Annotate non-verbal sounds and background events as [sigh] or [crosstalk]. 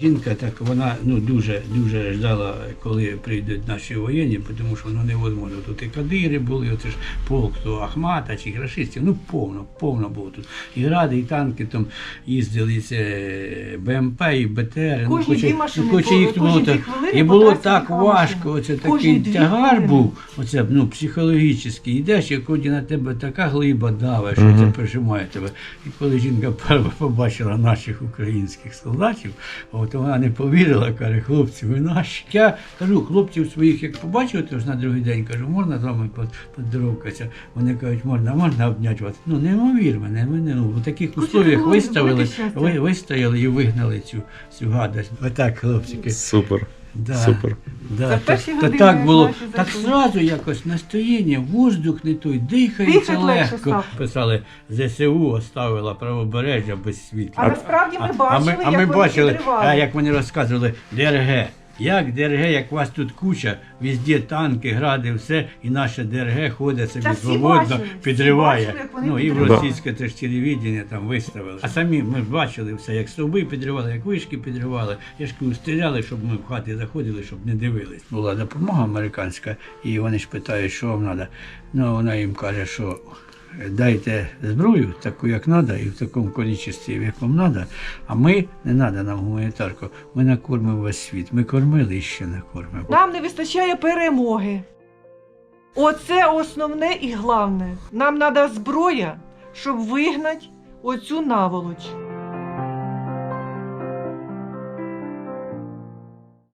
Жінка так вона ну дуже дуже ждала, коли прийдуть наші воєнні, тому що ну невозможно. Тут і кадири були, оце ж полк то Ахмата чи рашистів, ну повно, повно було тут. І гради, і танки там їздили, це БМП, і БТР. Кожні хоч- дві машини, хоч по- їх було так. І було так важко, оце такий тягар був, оце ну психологічний. Йдеш, і коли на тебе така глиба давить, що це прижимає тебе. І коли жінка [laughs] побачила наших українських солдатів, от вона не повірила, каже, хлопці, ви наші. Я кажу, хлопців своїх, як побачив, то ж на другий день кажу, можна з вами по- поздоровкатися. Вони кажуть, можна, можна обняти вас. Ну, неймовір мене, мене ну, в таких условіях виставили, ви, вистояли і вигнали цю, цю гадость. Отак, хлопчики. Супер. Да. Супер. Да, За перші то години, так було, наші так зразу якось настроєння, воздух не той, дихається Дихати легше легко. став. Писали, ЗСУ оставила правобережжя без світла. А насправді ми бачили, а, як ми вони бачили, підривали. а як вони розказували, ДРГ. Як ДРГ, як вас тут куча, везде танки, гради, все, і наше ДРГ ходить собі Та всі свободно, бачили, всі підриває. бачили, як вони ну і в підривали. російське теж телевідення там виставили. А самі ми ж бачили все, як стовби підривали, як вишки підривали. Я ж кажу, стріляли, щоб ми в хати заходили, щоб не дивились. Була допомога американська, і вони ж питають, що вам треба. Ну вона їм каже, що дайте зброю, таку як треба, і в такому кількості, в якому треба. А ми не треба нам гуманітарку. Ми накормимо весь світ. Ми кормили і ще накормимо. Нам не вистачає перемоги. Оце основне і головне. Нам треба зброя, щоб вигнати оцю наволоч.